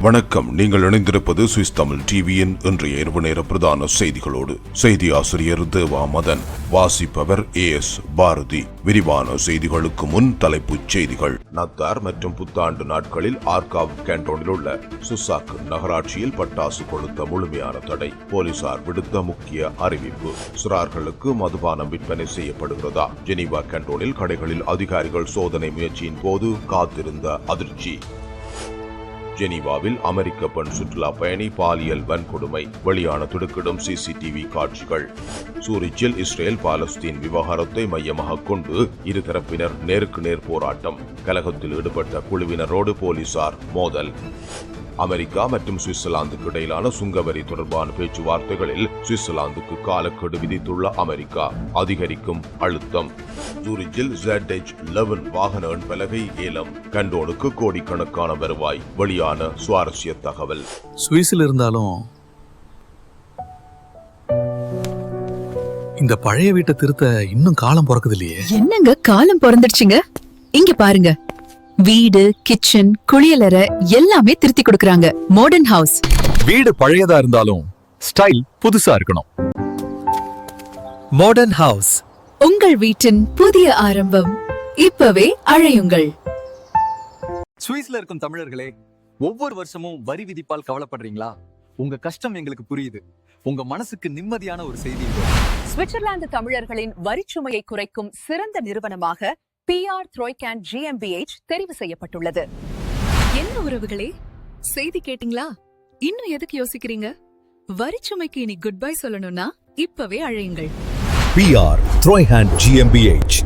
வணக்கம். நீங்கள் இணைந்திருப்பது சுவிஸ் தமிழ் டிவியின் இன்றைய இரவு நேர பிரதான செய்திகளோடு. செய்தி ஆசிரியர் தேவா மதன் வாசிப்பவர் ஏ எஸ் பாரதி. விரிவான செய்திகளுக்கு முன் தலைப்புச் செய்திகள். நத்தார் மற்றும் புத்தாண்டு நாட்களில் ஆர்காவ் கேண்டோனில் உள்ள சுசாக் நகராட்சியில் பட்டாசு கொளுத்த முழுமையான தடை. போலீசார் விடுத்த முக்கிய அறிவிப்பு. சிறார்களுக்கு மதுபானம் விற்பனை செய்யப்படுகிறதா? ஜெனீவா கேண்டோனில் கடைகளில் அதிகாரிகள் சோதனை முயற்சியின் போது காத்திருந்த அதிர்ச்சி. ஜெனீவாவில் அமெரிக்க பெண் சுற்றுலா பயணி பாலியல் வன்கொடுமை வெளியான துடுக்கிடும் சிசிடிவி காட்சிகள். சூரிச்சில் இஸ்ரேல் பாலஸ்தீன் விவகாரத்தை மையமாக கொண்டு இருதரப்பினர் நேருக்கு நேர் போராட்டம். கலகத்தில் ஈடுபட்ட குழுவினரோடு போலீசார் மோதல். அமெரிக்கா மற்றும் சுவிட்சர்லாந்துக்கு இடையிலான சுங்கவரி தொடர்பான பேச்சுவார்த்தைகளில் சுவிட்சர்லாந்துக்கு காலக்கெடு விதித்துள்ள அமெரிக்கா அதிகரிக்கும் அழுத்தம். ZH 11 வாகன பலகை ஏலம் கண்டோனுக்கு கோடிக்கணக்கான வருவாய் வெளியான சுவாரஸ்ய தகவல். சுவிஸில் இருந்தாலும் இந்த பழைய வீட்டை திருத்த இன்னும் காலம் பிறக்குது இல்லையே என்னங்க காலம் பிறந்துடுச்சுங்க? இங்க பாருங்க. வீடு கிச்சன் குளியலறை எல்லாமே திருத்தி கொடுக்கறாங்க. மாடர்ன் ஹவுஸ் வீடு பழையதா இருந்தாலும் ஸ்டைல் புதுசா இருக்கணும். மாடர்ன் ஹவுஸ் உங்கள் வீட்டின் புதிய ஆரம்பம் இப்பவே அழையுங்கள். சுவிஸ்ல இருக்கும் தமிழர்களே ஒவ்வொரு வருஷமும் வரி விதிப்பால் கவலைப்படுறீங்களா? உங்க கஷ்டம் எங்களுக்கு புரியுது. உங்க மனசுக்கு நிம்மதியான ஒரு செய்தி. சுவிட்சர்லாந்து தமிழர்களின் வரிச்சுமையை குறைக்கும் சிறந்த நிறுவனமாக பிஆர் த்ரோய்கேன் ஜிஎம்பிஎச் தெரிவு செய்யப்பட்டுள்ளது. என்ன உறவுகளே? செய்தி கேட்டிங்களா? இன்னும் எதுக்கு யோசிக்கிறீங்க? வரிச்சுமைக்கு இனி குட் பை சொல்லணும்னா இப்பவே அழையுங்கள். பிஆர் த்ரோய்ஹேண்ட் ஜிஎம்பிஎச்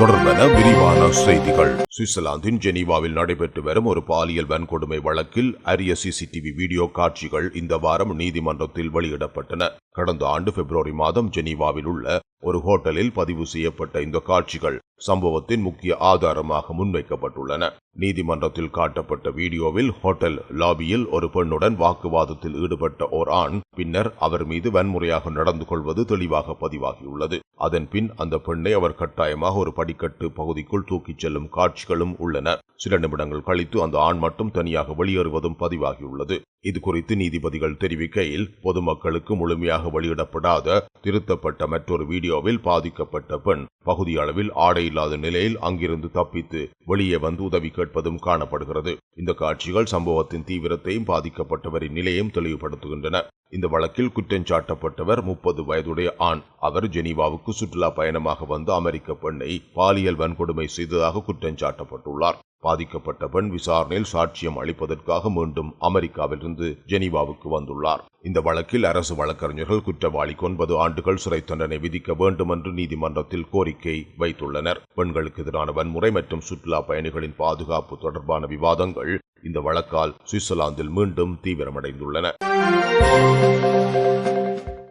தொடர்பென விரிவான செய்திகள். சுவிட்சர்லாந்தின் ஜெனீவாவில் நடைபெற்று வரும் ஒரு பாலியல் வன்கொடுமை வழக்கில் அரிய சிசிடிவி வீடியோ காட்சிகள் இந்த வாரம் நீதிமன்றத்தில் வெளியிடப்பட்டன. கடந்த ஆண்டு பிப்ரவரி மாதம் ஜெனீவாவில் உள்ள ஒரு ஹோட்டலில் பதிவு செய்யப்பட்ட இந்த காட்சிகள். சம்பவத்தின் முக்கிய ஆதாரமாக முன்வைக்கப்பட்டுள்ளன. நீதிமன்றத்தில் காட்டப்பட்ட வீடியோவில் ஹோட்டல் லாபியில் ஒரு பெண்ணுடன் வாக்குவாதத்தில் ஈடுபட்ட ஓர் ஆண் பின்னர் அவர் மீது வன்முறையாக நடந்து கொள்வது தெளிவாக பதிவாகியுள்ளது. அதன் பின் அந்த பெண்ணை அவர் கட்டாயமாக ஒரு படிக்கட்டு பகுதிக்குள் தூக்கிச் செல்லும் காட்சிகளும் உள்ளன. சில நிமிடங்கள் கழித்து அந்த ஆண் மட்டும் தனியாக வெளியேறுவதும் பதிவாகியுள்ளது. இது குறித்து நீதிபதிகள் தெரிவிக்கையில் பொதுமக்களுக்கு முழுமையாக வெளியிடப்படாத திருத்தப்பட்ட மற்றொரு வீடியோவில் பாதிக்கப்பட்ட பெண் பகுதி அளவில் ஆடை இல்லாத நிலையில் அங்கிருந்து தப்பித்து வெளியே வந்து உதவி கேட்பதும் காணப்படுகிறது. இந்த காட்சிகள் சம்பவத்தின் தீவிரத்தையும் பாதிக்கப்பட்டவரின் நிலையும் தெளிவுபடுத்துகின்றன. இந்த வழக்கில் குற்றஞ்சாட்டப்பட்டவர் முப்பது வயதுடைய ஆண். அவர் ஜெனீவாவுக்கு சுற்றுலா பயணமாக வந்து அமெரிக்க பெண்ணை பாலியல் வன்கொடுமை செய்ததாக குற்றஞ்சாட்டப்பட்டுள்ளார் பாதிக்கப்பட்ட பெண் விசாரணையில் சாட்சியம் அளிப்பதற்காக மீண்டும் அமெரிக்காவிலிருந்து ஜெனீவாவுக்கு வந்துள்ளார். இந்த வழக்கில் அரசு வழக்கறிஞர்கள் குற்றவாளிக்கு ஒன்பது ஆண்டுகள் சிறை தண்டனை விதிக்க வேண்டும் என்று நீதிமன்றத்தில் கோரிக்கை வைத்துள்ளனர். பெண்களுக்கு எதிரான வன்முறை மற்றும் சுற்றுலா பயணிகளின் பாதுகாப்பு தொடர்பான விவாதங்கள் இந்த வழக்கால் சுவிட்சர்லாந்தில் மீண்டும் தீவிரமடைந்துள்ளன.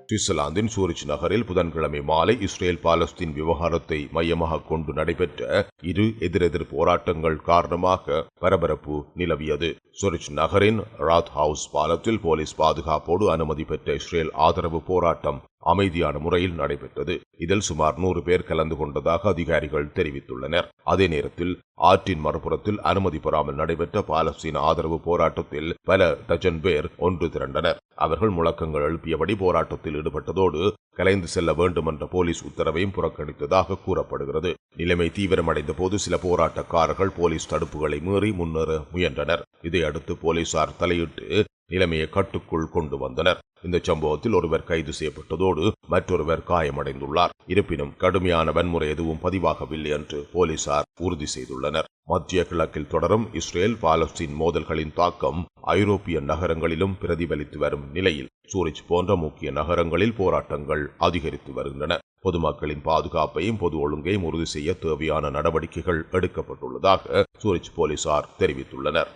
சுவிட்சர்லாந்தின் சூரிச் நகரில் புதன்கிழமை மாலை இஸ்ரேல் பாலஸ்தீன் விவகாரத்தை மையமாக கொண்டு நடைபெற்ற இரு எதிரெதிர் போராட்டங்கள் காரணமாக பரபரப்பு நிலவியது. சூரிச் நகரின் ராத் ஹவுஸ் பாலத்தில் போலீஸ் பாதுகாப்போடு அனுமதி பெற்ற இஸ்ரேல் ஆதரவு போராட்டம் அமைதியான முறையில் நடைபெற்றது. இதில் சுமார் நூறு பேர் கலந்து கொண்டதாக அதிகாரிகள் தெரிவித்துள்ளனர். அதே நேரத்தில் ஆற்றின் மறுபுறத்தில் அனுமதி பெறாமல் நடைபெற்ற பாலஸ்தீன ஆதரவு போராட்டத்தில் பல டஜன் பேர் ஒன்று திரண்டனர். அவர்கள் முழக்கங்கள் எழுப்பியபடி போராட்டத்தில் ஈடுபட்டதோடு கலைந்து செல்ல வேண்டும் என்ற போலீஸ் உத்தரவையும் புறக்கணித்ததாக கூறப்படுகிறது. நிலைமை தீவிரமடைந்த போது சில போராட்டக்காரர்கள் போலீஸ் தடுப்புகளை மீறி முன்னேற முயன்றனர். இதையடுத்து போலீசார் தலையிட்டு நிலைமையை கட்டுக்குள் கொண்டு வந்தனர். இந்த சம்பவத்தில் ஒருவர் கைது செய்யப்பட்டதோடு மற்றொருவர் காயமடைந்துள்ளார். இருப்பினும் கடுமையான வன்முறை எதுவும் பதிவாகவில்லை என்று போலீசார் உறுதி செய்துள்ளனர். மத்திய கிழக்கில் தொடரும் இஸ்ரேல் பாலஸ்தீன் மோதல்களின் தாக்கம் ஐரோப்பிய நகரங்களிலும் பிரதிபலித்து வரும் நிலையில் சூரிச் போன்ற முக்கிய நகரங்களில் போராட்டங்கள் அதிகரித்து வருகின்றன. பொதுமக்களின் பாதுகாப்பையும் பொது ஒழுங்கையும் உறுதி செய்ய தேவையான நடவடிக்கைகள் எடுக்கப்பட்டுள்ளதாக சூரிச் போலீசார் தெரிவித்துள்ளனர்.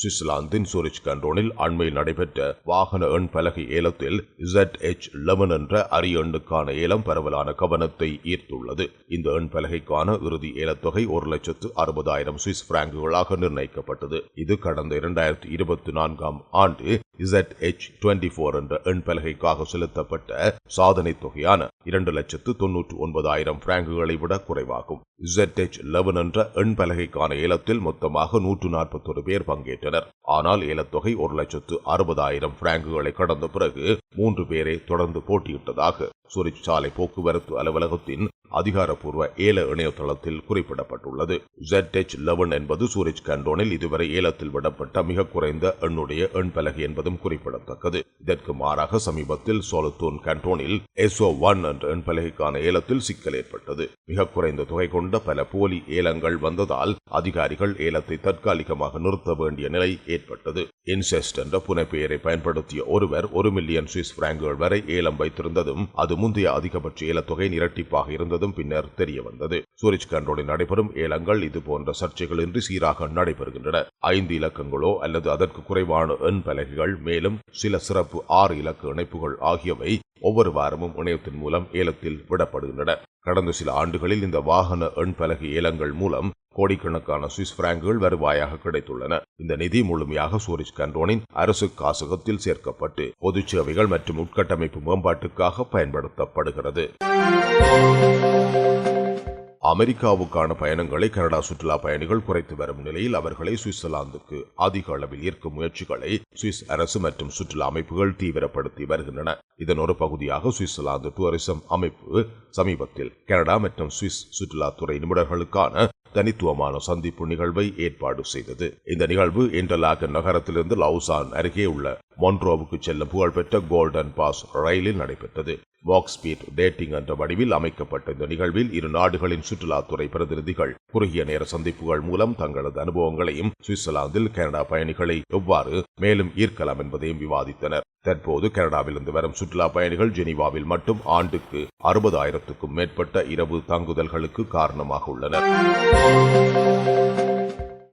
சுவிட்சர்லாந்தின் சூரிச் கண்டோனில் அண்மையில் நடைபெற்ற வாகன எண் பலகை ஏலத்தில் ZH லெவன் என்ற அரிய எண்ணுக்கான ஏலம் பரவலான கவனத்தை ஈர்த்துள்ளது. இந்த எண் பலகைக்கான இறுதி ஏலத்தொகை ஒரு லட்சத்து அறுபதாயிரம் சுவிஸ் பிராங்குகளாக நிர்ணயிக்கப்பட்டது. இது கடந்த இரண்டாயிரத்தி இருபத்தி நான்காம் ஆண்டு ZH டுவெண்டி போர் என்ற எண் பலகைக்காக செலுத்தப்பட்ட சாதனை தொகையான இரண்டு லட்சத்து தொன்னூற்று ஒன்பதாயிரம் பிராங்குகளை விட குறைவாகும். ZH லெவன் என்ற எண் பலகைக்கான ஏலத்தில் மொத்தமாக நூற்று நாற்பத்தொரு பேர் பங்கேற்றனர். ஆனால் ஏலத்தொகை ஒரு லட்சத்து அறுபதாயிரம் பிராங்குகளை கடந்த பிறகு மூன்று பேரை தொடர்ந்து போட்டியிட்டதாக சுரிச்சாலை போக்குவரத்து அலுவலகத்தின் அதிகாரப்பூர்வ ஏல இணையதளத்தில் குறிப்பிடப்பட்டுள்ளது. ZH லெவன் என்பது சூரிச் கண்டோனில் இதுவரை ஏலத்தில் விடப்பட்ட மிக குறைந்த எண்ணுடைய எண்பலகை என்பதும் குறிப்பிடத்தக்கது. இதற்கு மாறாக சமீபத்தில் சோலத்தூன் கண்டோனில் எஸ்ஓ ஒன் என்ற எண்பலகைக்கான ஏலத்தில் சிக்கல் ஏற்பட்டது. மிக குறைந்த தொகை கொண்ட பல போலி ஏலங்கள் வந்ததால் அதிகாரிகள் ஏலத்தை தற்காலிகமாக நிறுத்த வேண்டிய நிலை ஏற்பட்டது. இன்செஸ்ட் என்ற புனைப்பெயரை பயன்படுத்திய ஒருவர் ஒரு மில்லியன் சுவிஸ் பிராங்குகள் வரை ஏலம் வைத்திருந்ததும் அது முந்தைய அதிகபட்ச ஏலத்தொகை இரட்டிப்பாக இருந்ததும் பின்னர் தெரிய வந்தது சூரிச் கண்டோனில் நடைபெறும் ஏலங்கள் இது போன்ற சர்ச்சைகளின்றி சீராக நடைபெறுகின்றன. ஐந்து இலக்கங்களோ அல்லது அதற்கு குறைவான எண் பலகைகள் மேலும் சில சிறப்பு ஆறு இலக்க இணைப்புகள் ஆகியவை ஒவ்வொரு வாரமும் இணையத்தின் மூலம் ஏலத்தில் விடப்படுகின்றன. கடந்த சில ஆண்டுகளில் இந்த வாகன எண் பலகை ஏலங்கள் மூலம் கோடிக்கணக்கான சுவிஸ் பிராங்குகள் வருவாயாக கிடைத்துள்ளன. இந்த நிதி முழுமையாக சூரிஷ் கண்டோனின் அரசு காசகத்தில் சேர்க்கப்பட்டு பொதுச் சேவைகள் மற்றும் உட்கட்டமைப்பு மேம்பாட்டுக்காக பயன்படுத்தப்படுகிறது. அமெரிக்காவுக்கான பயணங்களை கனடா சுற்றுலா பயணிகள் குறைத்து வரும் நிலையில் அவர்களை சுவிட்சர்லாந்துக்கு அதிக அளவில் ஈர்க்கும் முயற்சிகளை சுவிஸ் அரசு மற்றும் சுற்றுலா அமைப்புகள் தீவிரப்படுத்தி வருகின்றன. இதன் ஒரு பகுதியாக சுவிட்சர்லாந்து டூரிசம் அமைப்பு சமீபத்தில் கனடா மற்றும் சுவிஸ் சுற்றுலாத்துறை நிபுணர்களுக்கான தனித்துவமான சந்திப்பு நிகழ்வை ஏற்பாடு செய்தது. இந்த நிகழ்வு இன்டர்லாகன் நகரத்திலிருந்து லவுசான் அருகே உள்ள மொன்ட்ரோவுக்கு செல்லும் புகழ்பெற்ற கோல்டன் பாஸ் ரயிலில் நடைபெற்றது. வாக்ஸ்பீட் டேட்டிங் என்ற வடிவில் அமைக்கப்பட்ட இந்த நிகழ்வில் இரு நாடுகளின் சுற்றுலாத்துறை பிரதிநிதிகள் குறுகிய நேர சந்திப்புகள் மூலம் தங்களது அனுபவங்களையும் சுவிட்சர்லாந்தில் கனடா பயணிகளை எவ்வாறு மேலும் ஈர்க்கலாம் என்பதையும் விவாதித்தனர். தற்போது கனடாவிலிருந்து வரும் சுற்றுலா பயணிகள் ஜெனீவாவில் மட்டும் ஆண்டுக்கு அறுபதாயிரத்துக்கும் மேற்பட்ட இரவு தங்குதல்களுக்கு காரணமாக உள்ளனர்.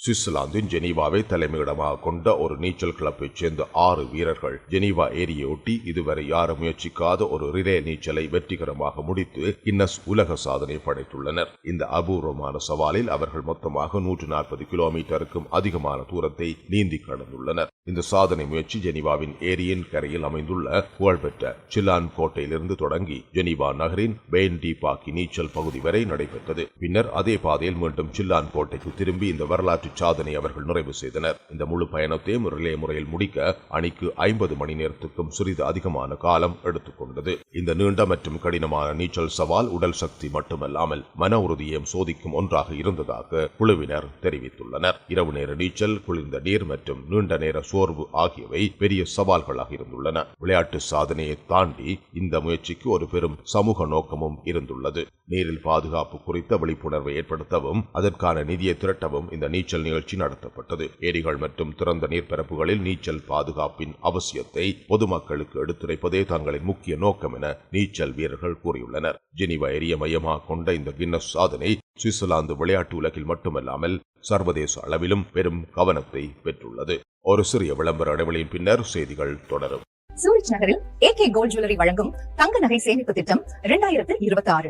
சுவிட்சர்லாந்தின் ஜெனீவாவை தலைமையிடமாக கொண்ட ஒரு நீச்சல் கிளப்பைச் சேர்ந்த ஆறு வீரர்கள் ஜெனீவா ஏரியை ஒட்டி இதுவரை யாரும் முயற்சிக்காத ஒரு ரிலே நீச்சலை வெற்றிகரமாக முடித்து கின்னஸ் உலக சாதனை படைத்துள்ளனர். இந்த அபூர்வமான சவாலில் அவர்கள் மொத்தமாக நூற்று நாற்பது கிலோமீட்டருக்கும் அதிகமான தூரத்தை நீந்தி கடந்துள்ளனர். இந்த சாதனை முயற்சி ஜெனீவாவின் ஏரியின் கரையில் அமைந்துள்ள புகழ்பெற்ற சில்லான் கோட்டையிலிருந்து தொடங்கி ஜெனீவா நகரின் பெயின் டி பாக்கி நீச்சல் பகுதி வரை நடைபெற்றது. பின்னர் அதே பாதையில் மீண்டும் சில்லான் கோட்டைக்கு திரும்பி இந்த வரலாற்று சாதனை அவர்கள் நிறைவு செய்தனர். இந்த முழு பயணத்தையும் ரிலே முறையில் முடிக்க அணிக்கு ஐம்பது மணி நேரத்துக்கும் சிறிது அதிகமான காலம் எடுத்துக்கொண்டது இந்த நீண்ட மற்றும் கடினமான நீச்சல் சவால் உடல் சக்தி மட்டுமல்லாமல் மன உறுதியையும் சோதிக்கும் ஒன்றாக இருந்ததாக குழுவினர் தெரிவித்துள்ளனர். இரவு நேர நீச்சல் குளிர்ந்த நீர் மற்றும் நீண்ட நேர சோர்வு ஆகியவை பெரிய சவால்களாக இருந்துள்ளன. விளையாட்டு சாதனையை தாண்டி இந்த முயற்சிக்கு ஒரு பெரும் சமூக நோக்கமும் இருந்துள்ளது. நீரில் பாதுகாப்பு குறித்த விழிப்புணர்வை ஏற்படுத்தவும் அதற்கான நிதியை திரட்டவும் இந்த நீச்சல் நீச்சல் நிகழ்ச்சி நடத்தப்பட்டது. ஏரிகள் மற்றும் திறந்த நீர்ப்பரப்புகளில் நீச்சல் பாதுகாப்பின் அவசியத்தை பொதுமக்களுக்கு எடுத்துரைப்பதே தங்களின் முக்கிய நோக்கம் என நீச்சல் வீரர்கள் கூறியுள்ளனர். ஜெனிவா ஏரிய மையமாக கொண்ட இந்த கின்னஸ் சாதனை சுவிட்சர்லாந்து விளையாட்டு உலகில் மட்டுமல்லாமல் சர்வதேச அளவிலும் பெரும் கவனத்தை பெற்றுள்ளது. ஒரு சிறிய விளம்பர இடைவெளியின் பின்னர் செய்திகள் தொடரும். சூரிச் நகரில் ஏகே கோல்ட் ஜுவல்லரி வழங்கும் தங்க நகை சேமிப்பு திட்டம் இரண்டாயிரத்து இருபத்தி ஆறு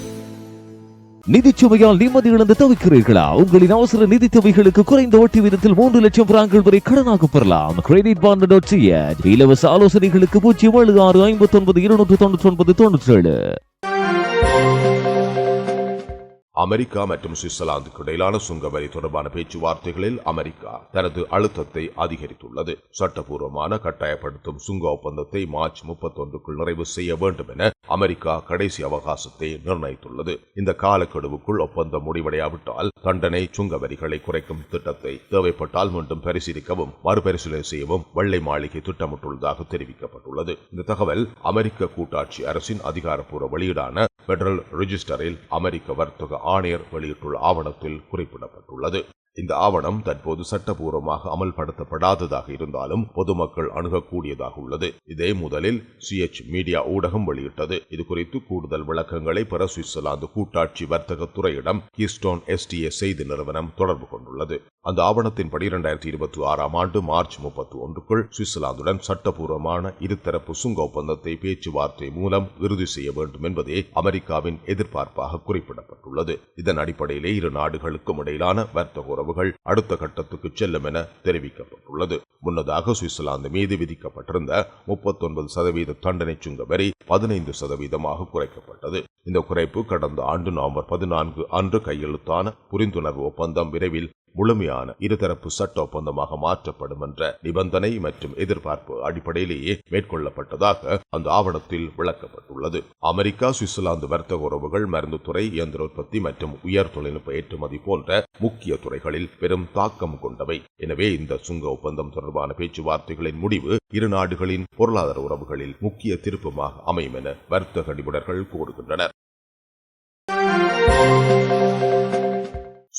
நிதிச்சுமையால் நிம்மதி இழந்து தவிக்கிறீர்களா? உங்களின் அவசர நிதி தேவைகளுக்கு குறைந்த வட்டி விதத்தில் மூன்று லட்சம் பிராங்கள் வரை கடனாக பெறலாம். கிரெடிட் பாண்ட் டாட் இலவச ஆலோசனைகளுக்கு பூஜ்ஜியம் ஏழு ஆறு ஐம்பத்தி ஒன்பது இருநூற்று தொண்ணூற்றி ஒன்பது தொண்ணூற்றி ஏழு அமெரிக்கா மற்றும் சுவிட்சர்லாந்துக்கு இடையிலான சுங்க வரி தொடர்பான பேச்சுவார்த்தைகளில் அமெரிக்கா தனது அழுத்தத்தை அதிகரித்துள்ளது. சட்டபூர்வமான கட்டாயப்படுத்தும் சுங்க ஒப்பந்தத்தை மார்ச் முப்பத்தொன்றுக்குள் நிறைவு செய்ய வேண்டும் என அமெரிக்கா கடைசி அவகாசத்தை நிர்ணயித்துள்ளது. இந்த காலக்கெடுவுக்குள் ஒப்பந்தம் முடிவடையாவிட்டால் தண்டனை சுங்க வரிகளை குறைக்கும் திட்டத்தை தேவைப்பட்டால் மீண்டும் பரிசீலிக்கவும் மறுபரிசீலனை செய்யவும் வெள்ளை மாளிகை திட்டமிட்டுள்ளதாக தெரிவிக்கப்பட்டுள்ளது. இந்த தகவல் அமெரிக்க கூட்டாட்சி அரசின் அதிகாரப்பூர்வ வெளியீடான பெடரல் ரிஜிஸ்டரில் அமெரிக்க வர்த்தக ஆணையர் வெளியிட்டுள்ள ஆவணத்தில் குறிப்பிடப்பட்டுள்ளது. இந்த ஆவணம் தற்போது சட்டபூர்வமாக அமல்படுத்தப்படாததாக இருந்தாலும் பொதுமக்கள் அணுகக்கூடியதாக உள்ளது. இதே முதலில் சிஎச் மீடியா ஊடகம் வெளியிட்டது. இது குறித்து கூடுதல் விளக்கங்களை பெற சுவிட்சர்லாந்து கூட்டாட்சி வர்த்தகத்துறையிடம் கீஸ்டோன் எஸ்டிஏ செய்தி நிறுவனம் தொடர்பு கொண்டுள்ளது. அந்த ஆவணத்தின்படி இரண்டாயிரத்தி இருபத்தி ஆறாம் ஆண்டு மார்ச் முப்பத்தி ஒன்றுக்குள் சுவிட்சர்லாந்துடன் சட்டபூர்வமான இருதரப்பு சுங்க ஒப்பந்தத்தை பேச்சுவார்த்தை மூலம் இறுதி செய்ய வேண்டும் என்பதே அமெரிக்காவின் எதிர்பார்ப்பாக குறிப்பிடப்பட்டுள்ளது. இதன் அடிப்படையிலே இரு நாடுகளுக்கும் இடையிலான வர்த்தக உறவுகள் அடுத்த கட்டத்துக்கு செல்லும் என தெரிவிக்கப்பட்டுள்ளது. முன்னதாக சுவிட்சர்லாந்து மீது விதிக்கப்பட்டிருந்த முப்பத்தொன்பது சதவீத தண்டனை சுங்க வரி பதினைந்து சதவீதமாக குறைக்கப்பட்டது. இந்த குறைப்பு கடந்த ஆண்டு நவம்பர் பதினான்கு அன்று கையெழுத்தான புரிந்துணர்வு ஒப்பந்தம் விரைவில் முழுமையான இருதரப்பு சட்ட ஒப்பந்தமாக மாற்றப்படும் என்ற நிபந்தனை மற்றும் எதிர்பார்ப்பு அடிப்படையிலேயே மேற்கொள்ளப்பட்டதாக அந்த ஆவணத்தில் விளக்கப்பட்டுள்ளது. அமெரிக்கா சுவிட்சர்லாந்து வர்த்தக உறவுகள் மருந்துத்துறை இயந்திர உற்பத்தி மற்றும் உயர் தொழில்நுட்ப ஏற்றுமதி போன்ற முக்கிய துறைகளில் பெரும் தாக்கம் கொண்டவை. எனவே இந்த சுங்க ஒப்பந்தம் தொடர்பான பேச்சுவார்த்தைகளின் முடிவு இரு நாடுகளின் பொருளாதார உறவுகளில் முக்கிய திருப்பமாக அமையும் என வர்த்தக நிபுணர்கள் கூறுகின்றனர்.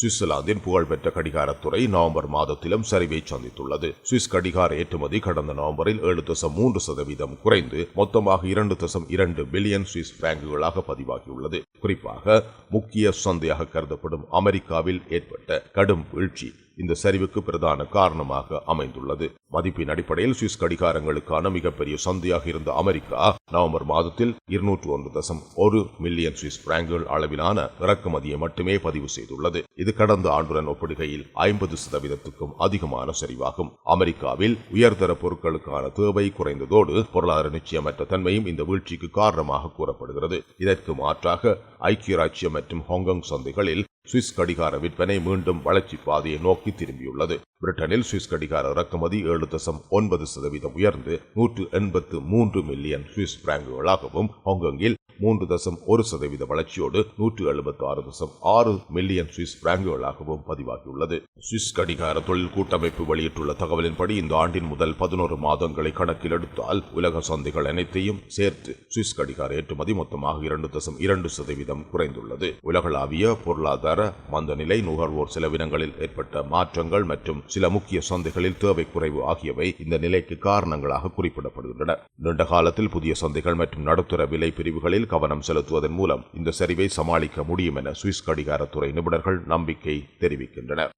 சுவிட்சர்லாந்தின் புகழ்பெற்ற கடிகாரத்துறை நவம்பர் மாதத்திலும் சரிவை சந்தித்துள்ளது. சுவிஸ் கடிகார ஏற்றுமதி கடந்த நவம்பரில் ஏழு தசம் மூன்று சதவீதம் குறைந்து மொத்தமாக இரண்டு தசம் இரண்டு பில்லியன் சுவிஸ் பிராங்குகளாக பதிவாகியுள்ளது. குறிப்பாக முக்கிய சந்தையாக கருதப்படும் அமெரிக்காவில் ஏற்பட்ட கடும் வீழ்ச்சி இந்த சரிவுக்கு பிரதான காரணமாக அமைந்துள்ளது. மதிப்பின் அடிப்படையில் சுவிஸ் கடிகாரங்களுக்கான மிகப்பெரிய சந்தையாக இருந்த அமெரிக்கா நவம்பர் மாதத்தில் இருநூற்று ஒன்று தசம் ஒரு மில்லியன் சுவிஸ் பிராங்குகள் அளவிலான இறக்குமதியை மட்டுமே பதிவு செய்துள்ளது. இது கடந்த ஆண்டுடன் ஒப்பிடுகையில் ஐம்பது சதவீதத்துக்கும் அதிகமான சரிவாகும். அமெரிக்காவில் உயர்தர பொருட்களுக்கான தேவை குறைந்ததோடு பொருளாதார நிச்சயமற்ற தன்மையும் இந்த வீழ்ச்சிக்கு காரணமாக கூறப்படுகிறது. இதற்கு மாற்றாக ஐக்கிய ராஜ்யம் மற்றும் ஹாங்காங் சந்தைகளில் சுவிஸ் கடிகார விற்பனை மீண்டும் வளர்ச்சி பாதையை நோக்கி திரும்பியுள்ளது. பிரிட்டனில் சுவிஸ் கடிகார இறக்குமதி ஏழு தசம் ஒன்பது சதவீதம் உயர்ந்து நூற்று எண்பத்து மூன்று மில்லியன் சுவிஸ் பிராங்குகளாகவும் ஹாங்காங்கில் மூன்று தசம் ஒரு சதவீத வளர்ச்சியோடு நூற்று எழுபத்தி ஆறு தசம் ஆறு மில்லியன் சுவிஸ் பிராங்குகளாகவும் பதிவாகியுள்ளது. சுவிஸ் கடிகார தொழில் கூட்டமைப்பு வெளியிட்டுள்ள தகவலின்படி இந்த ஆண்டின் முதல் பதினோரு மாதங்களை கணக்கில் எடுத்தால் உலக சந்தைகள் அனைத்தையும் சேர்த்து சுவிஸ் கடிகார ஏற்றுமதி மொத்தமாக இரண்டு தசம் இரண்டு சதவீதம் குறைந்துள்ளது. உலகளாவிய பொருளாதார மந்தநிலை நுகர்வோர் செலவினங்களில் ஏற்பட்ட மாற்றங்கள் மற்றும் சில முக்கிய சந்தைகளில் தேவை குறைவு ஆகியவை இந்த நிலைக்கு காரணங்களாக குறிப்பிடப்படுகின்றன. நீண்ட காலத்தில் புதிய சந்தைகள் மற்றும் நடுத்தர விலை பிரிவுகளில் கவனம் செலுத்துவதன் மூலம் இந்த சரிவை சமாளிக்க முடியும் என சுவிஸ் கடிகாரத்துறை நிபுணர்கள் நம்பிக்கை தெரிவிக்கின்றனர்.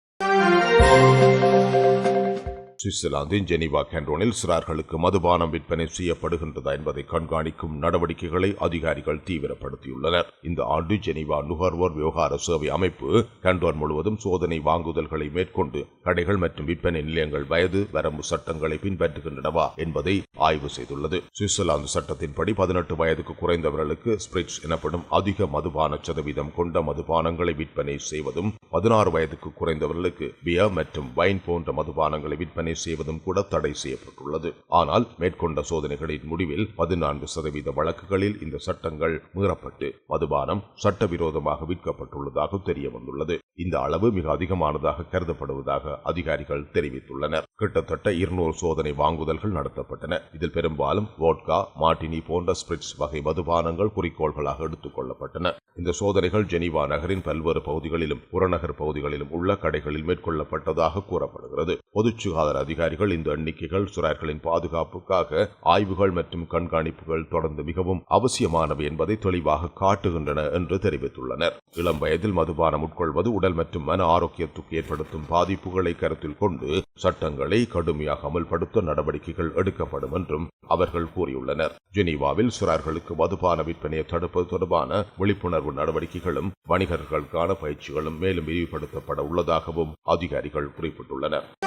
சுவிட்சர்லாந்தின் ஜெனீவா கேண்டோனில் சிறார்களுக்கு மதுபானம் விற்பனை செய்யப்படுகின்றதா என்பதை கண்காணிக்கும் நடவடிக்கைகளை அதிகாரிகள் தீவிரப்படுத்தியுள்ளனர். இந்த ஆண்டு ஜெனீவா நுகர்வோர் விவகார சேவை அமைப்பு கேண்டோன் முழுவதும் சோதனை வாங்குதல்களை மேற்கொண்டு கடைகள் மற்றும் விற்பனை நிலையங்கள் வயது வரம்பு சட்டங்களை பின்பற்றுகின்றனவா என்பதை ஆய்வு செய்துள்ளது. சுவிட்சர்லாந்து சட்டத்தின்படி பதினெட்டு வயதுக்கு குறைந்தவர்களுக்கு ஸ்பிரிட்ஸ் எனப்படும் அதிக மதுபான சதவீதம் கொண்ட மதுபானங்களை விற்பனை செய்வதும் பதினாறு வயதுக்கு குறைந்தவர்களுக்கு பியர் மற்றும் வைன் போன்ற மதுபானங்களை விற்பனை செய்வதும் கூட தடை செய்யப்பட்டுள்ளது. ஆனால் மேற்கொண்ட சோதனைகளின் முடிவில் பதினான்கு சதவீத வழக்குகளில் இந்த சட்டங்கள் மீறப்பட்டு மதுபானம் சட்டவிரோதமாக விற்கப்பட்டுள்ளதாக தெரிய வந்துள்ளது. இந்த அளவு மிக அதிகமானதாக கருதப்படுவதாக அதிகாரிகள் தெரிவித்துள்ளனர். கிட்டத்தட்ட இருநூறு சோதனை வாங்குதல்கள் நடத்தப்பட்டன. இதில் பெரும்பாலும் வோட்கா மார்டினி போன்ற ஸ்பிரிட்ஸ் வகை மதுபானங்கள் குறிக்கோள்களாக எடுத்துக் கொள்ளப்பட்டன. இந்த சோதனைகள் ஜெனீவா நகரின் பல்வேறு பகுதிகளிலும் புறநகர் பகுதிகளிலும் உள்ள கடைகளில் மேற்கொள்ளப்பட்டதாக கூறப்படுகிறது. பொது சுகாதார அதிகாரிகள் இந்த எண்ணிக்கைகள் சுறார்களின் பாதுகாப்புக்காக ஆய்வுகள் மற்றும் கண்காணிப்புகள் தொடர்ந்து மிகவும் அவசியமானவை என்பதை தெளிவாக காட்டுகின்றன என்று தெரிவித்துள்ளனர். இளம் வயதில் மதுபானம் உட்கொள்வது உடல் மற்றும் மன ஆரோக்கியத்துக்கு ஏற்படுத்தும் பாதிப்புகளை கருத்தில் கொண்டு சட்டங்களை கடுமையாக அமல்படுத்த நடவடிக்கைகள் எடுக்கப்படும் என்றும் அவர்கள் கூறியுள்ளனர். ஜெனீவாவில் சுரார்களுக்கு மதுபான விற்பனையை தடுப்பது தொடர்பான விழிப்புணர்வு நடவடிக்கைகளும் வணிகர்களுக்கான பயிற்சிகளும் மேலும் விரிவுபடுத்தப்பட உள்ளதாகவும் அதிகாரிகள் குறிப்பிட்டுள்ளனர்.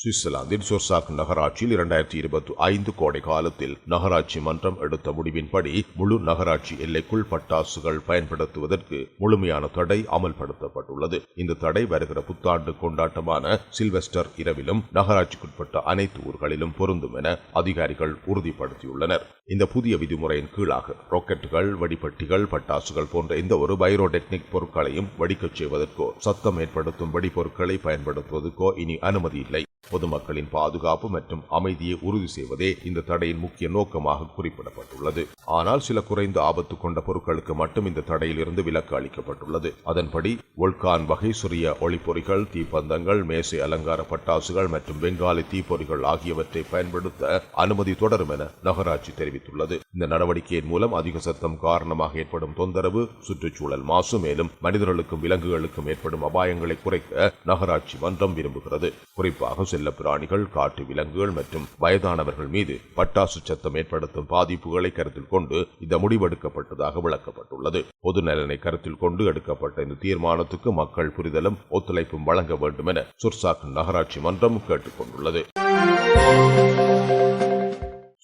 சுவிட்சர்லாந்தின் சோர்சாக் நகராட்சியில் இரண்டாயிரத்தி இருபத்தி ஐந்து கோடை காலத்தில் நகராட்சி மன்றம் எடுத்த முடிவின்படி முழு நகராட்சி எல்லைக்குள் பட்டாசுகள் பயன்படுத்துவதற்கு முழுமையான தடை அமல்படுத்தப்பட்டுள்ளது. இந்த தடை வருகிற புத்தாண்டு கொண்டாட்டமான சில்வெஸ்டர் இரவிலும் நகராட்சிக்குட்பட்ட அனைத்து ஊர்களிலும் பொருந்தும் என அதிகாரிகள் உறுதிப்படுத்தியுள்ளனர். இந்த புதிய விதிமுறையின் கீழாக ராக்கெட்டுகள் வெடிப்பட்டிகள் பட்டாசுகள் போன்ற எந்த ஒரு பைரோடெக்னிக் பொருட்களையும் வெடிக்கச் செய்வதற்கோ சத்தம் ஏற்படுத்தும் வெடிபொருட்களை பயன்படுத்துவதற்கோ இனி அனுமதி இல்லை. பொதுமக்களின் பாதுகாப்பு மற்றும் அமைதியை உறுதி செய்வதே இந்த தடையின் முக்கிய நோக்கமாக குறிப்பிடப்பட்டுள்ளது. ஆனால் சில குறைந்த ஆபத்து கொண்ட பொருட்களுக்கு மட்டும் இந்த தடையில் இருந்து விலக்கு அளிக்கப்பட்டுள்ளது. அதன்படி ஒல்கான் வகை சிறிய ஒளிப்பொறிகள் தீப்பந்தங்கள் மேசை அலங்கார பட்டாசுகள் மற்றும் பெங்காலி தீப்பொறிகள் ஆகியவற்றை பயன்படுத்த அனுமதி தொடரும் என நகராட்சி தெரிவித்துள்ளது. இந்த நடவடிக்கையின் மூலம் அதிக சத்தம் காரணமாக ஏற்படும் தொந்தரவு சுற்றுச்சூழல் மாசு மேலும் மனிதர்களுக்கும் விலங்குகளுக்கும் ஏற்படும் அபாயங்களை குறைக்க நகராட்சி மன்றம் விரும்புகிறது. குறிப்பாக செல்ல பிராணிகள் காட்டு விலங்குகள் மற்றும் வயதானவர்கள் மீது பட்டாசு சத்தம் ஏற்படுத்தும் பாதிப்புகளை கருத்தில் கொண்டு இந்த முடிவெடுக்கப்பட்டதாக விளக்கப்பட்டுள்ளது. பொது நலனை கருத்தில் கொண்டு எடுக்கப்பட்ட இந்த தீர்மானத்துக்கு மக்கள் புரிதலும் ஒத்துழைப்பும் வழங்க வேண்டும் என சுர்சாக் நகராட்சி மன்றம் கேட்டுக் கொண்டுள்ளது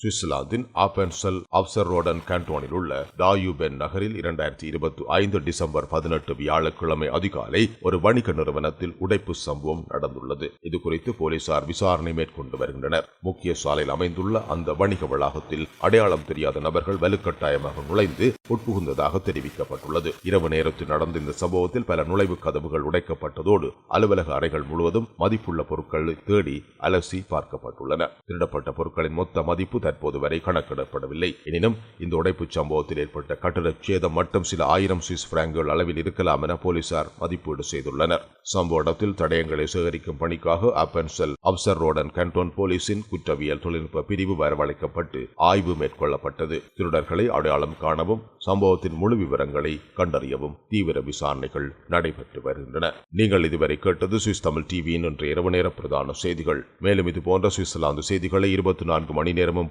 சுவிட்சர்லாந்தின் ஆப்பென்சல் அப்சர் ரோடன் கேண்டோனில் உள்ள டாயூபென் நகரில் இரண்டாயிரத்தி இருபத்தி ஐந்து டிசம்பர் பதினெட்டு வியாழக்கிழமை அதிகாலை ஒரு வணிக நிறுவனத்தில் உடைப்பு சம்பவம் நடந்துள்ளது. இது குறித்து போலீசார் விசாரணை மேற்கொண்டு வருகின்றனர். முக்கிய சாலையில் அமைந்துள்ள அந்த வணிக வளாகத்தில் அடையாளம் தெரியாத நபர்கள் வலுக்கட்டாயமாக நுழைந்து உட்புகுந்ததாக தெரிவிக்கப்பட்டுள்ளது. இரவு நேரத்தில் நடந்த இந்த சம்பவத்தில் பல நுழைவு கதவுகள் உடைக்கப்பட்டதோடு அலுவலக அறைகள் முழுவதும் மதிப்புள்ள பொருட்களை தேடி அலசி பார்க்கப்பட்டுள்ளன. திருடப்பட்ட பொருட்களின் மொத்த மதிப்பு தற்போது வரை கணக்கிடப்படவில்லை. எனினும் இந்த உடைப்புச் சம்பவத்தில் ஏற்பட்ட கட்டடச் சேதம் மட்டும் சில ஆயிரம் சுவிஸ் பிராங்குகள் அளவில் இருக்கலாம் என போலீசார் மதிப்பீடு செய்துள்ளனர். சம்பவ இடத்தில் தடயங்களை சேகரிக்கும் பணிக்காக அப்பென்சல் அப்சர் ரோடன் கண்டோன் போலீசின் குற்றவியல் தொழில்நுட்ப பிரிவு வரவழைக்கப்பட்டு ஆய்வு மேற்கொள்ளப்பட்டது. திருடர்களை அடையாளம் காணவும் சம்பவத்தின் முழு விவரங்களை கண்டறியவும் தீவிர விசாரணைகள் நடைபெற்று வருகின்றன. நீங்கள் இதுவரை கேட்டது சுவிஸ் தமிழ் டிவியின் இன்று இரவு நேர பிரதான செய்திகள். மேலும் இது போன்ற சுவிட்சர்லாந்து செய்திகளை இருபத்தி நான்கு மணி நேரமும்